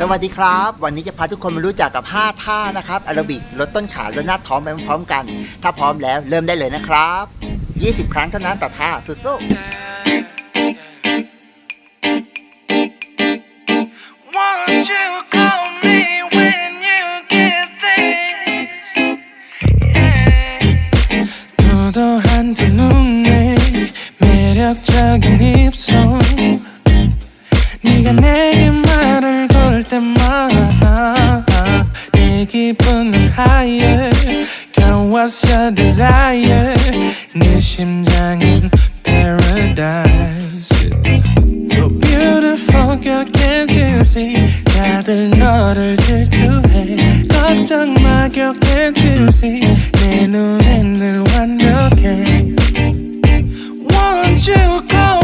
สวัสดีครับ วันนี้จะพาทุกคนมารู้จักกับ 5 ท่านะครับแอโรบิกลดต้นขาและหน้าท้องไปพร้อมๆกัน ถ้าพร้อมแล้วเริ่มได้เลยนะครับ 20 ครั้งเท่านั้นต่อท่าสุดสู้ Won't you call me when you get this? Yeah. 도도한 두 눈에 매력적인 입술 네가 내게 말을 걸 때마다 내 기분은 higher Girl what's your desire 네 심장은 paradise You're beautiful girl can't you see 다들 너를 질투해 걱정 마 girl can't you see 내 눈엔 늘 완벽해 Won't you call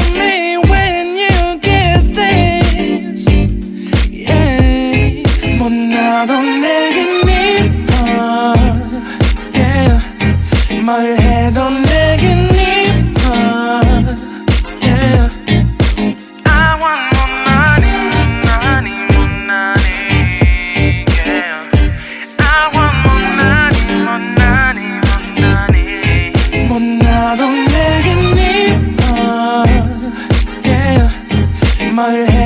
hard head.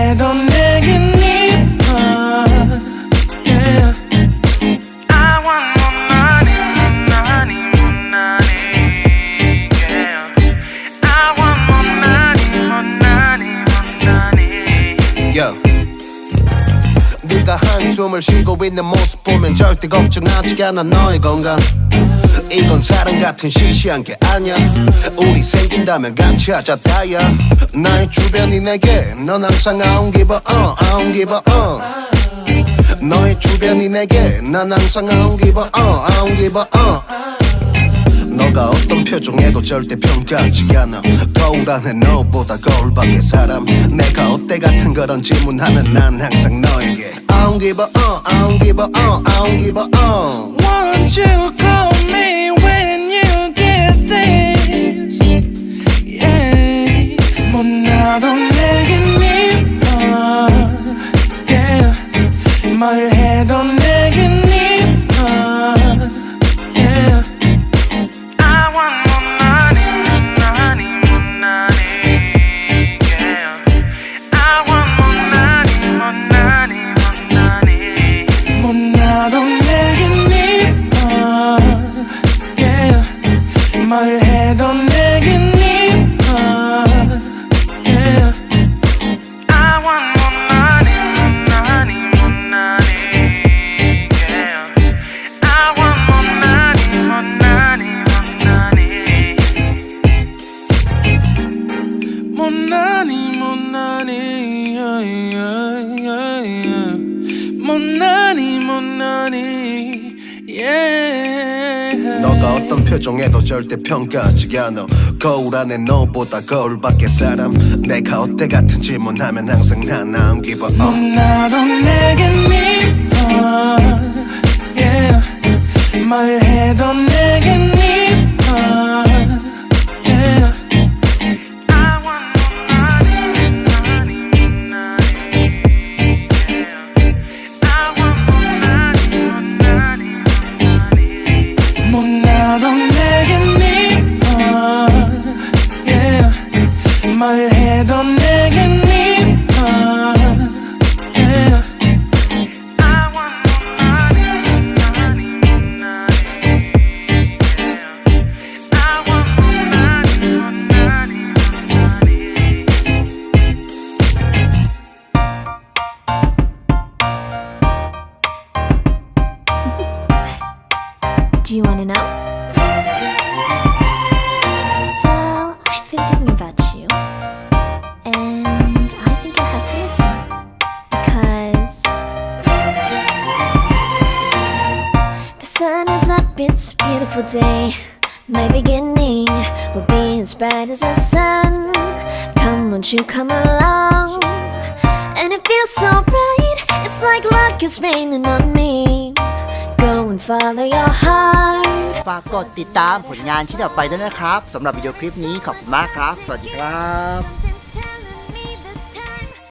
숨을 쉬고 있는 모습 보면 절대 걱정하지 않아. 너의 건강. 이건 사랑 같은 시시한 게 아니야. 우리 생긴다면 같이 하자 다야 나의 주변이 내게 넌 항상 I don't give a. 너의 주변이 내게 난 항상 I don't give a. 너가 어떤 표정에도 절대 평가하지 않아. 거울 안에 너보다 거울 밖의 사람. 내가 어때 같은 그런 질문하면 난 항상 너에게 I don't give a uh, I don't give a uh, I don't give a uh. Won't you More money, yeah. 너가 어떤 표정에도 절대 평가하지 않아 거울 안에 너보다 거울 밖의 사람 내가 어때 같은 질문하면 항상 난 I don't give a uh. 나도 내겐 이뻐 yeah. 뭘 해도 내겐 이뻐 it's a beautiful day. My beginning will be as bright as the sun. Come, won't you come along? And it feels so bright, it's like luck is raining on me. Go and follow your heart. ฝากกดติดตามผลงานที่ต่อไปด้วยนะครับสำหรับวิดีโอคลิปนี้ขอบคุณมากครับ สวัสดีครับ